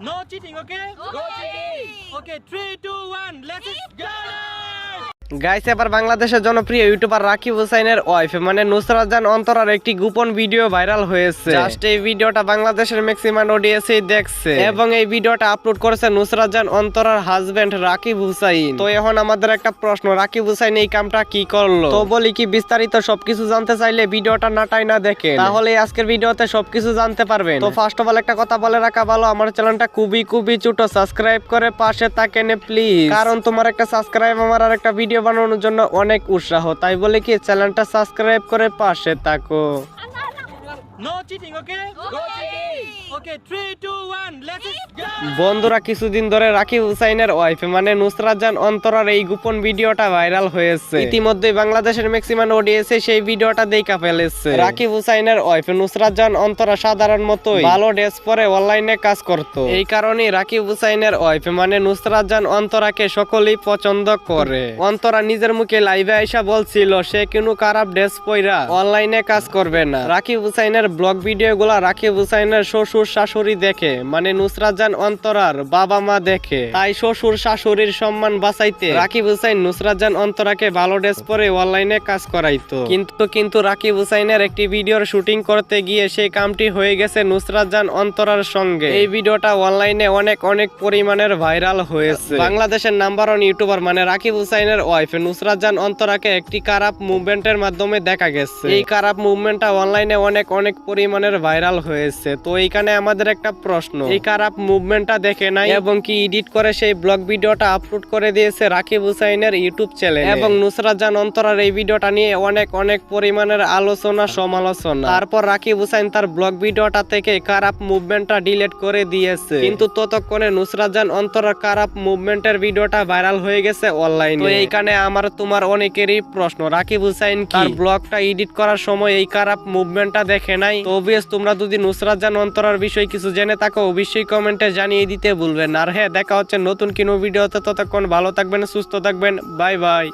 No cheating, okay? No cheating. Okay, three, two, one, let's go! Guys এবার বাংলাদেশের জনপ্রিয় YouTuber Rakib হুসাইনের wife মানে নুসরাত জান অন্তরার একটি গোপন ভিডিও ভাইরাল হয়েছে। জাস্ট এই ভিডিওটা বাংলাদেশের ম্যাক্সিমাম অডিয়েন্সই দেখছে। এবং এই ভিডিওটা আপলোড করেছে নুসরাত জান অন্তরার হাজবেন্ড রাকিব হুসাইন। তো এখন আমাদের একটা প্রশ্ন রাকিব হুসাইন এই কামটা কি করল? তো বলি কি বিস্তারিত সবকিছু জানতে চাইলে ভিডিওটা নাটাই না দেখে তাহলে আজকের ভিডিওতে সবকিছু জানতে পারবেন। তো ফার্স্ট অফ অল একটা কথা বলে রাখা ভালো আমার চ্যানেলটা খুবই খুবই ছোট। সাবস্ক্রাইব করে পাশে থাকেন প্লিজ কারণ তোমার একটা সাবস্ক্রাইব আমার আর একটা ভিডিও বানানোর জন্য অনেক উৎসাহ তাই বলে কি চ্যানেলটা সাবস্ক্রাইব করে পাশে থাকো। No cheating, okay? No cheating. Okay, three, two, one, let's go! বন্ধুরা কিছুদিন ধরে রাকিব হুসাইনের ওয়াইফ মানে নুসরাত জান অন্তরার এই গোপন ভিডিওটা ভাইরাল হয়েছে। ইতিমধ্যে বাংলাদেশের ম্যাক্সিমাম অডিয়েন্সে সেই ভিডিওটা দেখা ফেলেছে। রাকিব হুসাইনের ওয়াইফ নুসরাত জান অন্তরা সাধারণ মতোই ভালো ড্রেস পরে অনলাইনে কাজ করত। এই কারণে রাকিব হুসাইনের ওয়াইফ মানে নুসরাত জান অন্তরাকে সকলেই পছন্দ করে। অন্তরা নিজের মুখে লাইভে আইসা বলছিল সে কোনো খারাপ ড্রেস পইরা অনলাইনে কাজ করবে না। রাকিব হুসাইনের ব্লগ ভিডিও গুলা রাকিব হুসাইনের শ্বশুর শাশুড়ি দেখে মানে নুসরাত জান অন্তরার বাবা মা দেখে। তাই শ্বশুর শাশুড়ির সম্মান বাঁচাইতে রাকিব হুসাইন নুসরাত জান অন্তরাকে ভালো ড্রেস পরে অনলাইনে কাজ করাইতো। কিন্তু কিন্তু রাকিব হুসাইনের একটি ভিডিওর শুটিং করতে গিয়ে সেই কামটি হয়ে গেছে নুসরাত জান অন্তরার সঙ্গে। এই ভিডিওটা অনলাইনে অনেক অনেক পরিমাণের ভাইরাল হয়েছে। বাংলাদেশের নাম্বার ওয়ান ইউটিউবার মানে রাকিব হুসাইনের ওয়াইফ নুসরাত জান অন্তরাকে একটি খারাপ মুভমেন্টের মাধ্যমে দেখা গেছে। এই খারাপ মুভমেন্টটা অনলাইনে অনেক অনেক পরিমাণের ভাইরাল হয়েছে। তো এইখানে আমাদের একটা প্রশ্ন। এই খারাপ মুভমেন্টটা দেখে নাই এবং কি এডিট করে সেই ব্লগ ভিডিওটা আপলোড করে দিয়েছে রাকিব হুসাইনের ইউটিউব চ্যানেল এবং নুসরাত জান অন্তরার এই ভিডিওটা নিয়ে অনেক অনেক পরিমাণের আলোচনা, সমালোচনা। তারপর রাকিব হুসাইন তার ব্লগ ভিডিওটা থেকে খারাপ মুভমেন্টটা ডিলিট করে দিয়েছে। কিন্তু ততক্ষণে নুসরাত জান অন্তরার খারাপ মুভমেন্টের ভিডিওটা ভাইরাল হয়ে গেছে অনলাইনে তো এইখানে আমার, তোমার অনেকেরই প্রশ্ন, রাকিব হুসাইন কি? ব্লগটা এডিট করার সময় এই খারাপ মুভমেন্টটা দেখে নাই। তো অবভিয়াস তোমরা যদি নুসরাত জান অন্তরার বিষয়ে কিছু জেনে থাকো, অবশ্যই কমেন্টে জানিয়ে দিতে ভুলবেন আর হ্যাঁ দেখা হচ্ছে নতুন কিনো ভিডিওতে। ততক্ষণ ভালো থাকবেন, সুস্থ থাকবেন। Bye bye.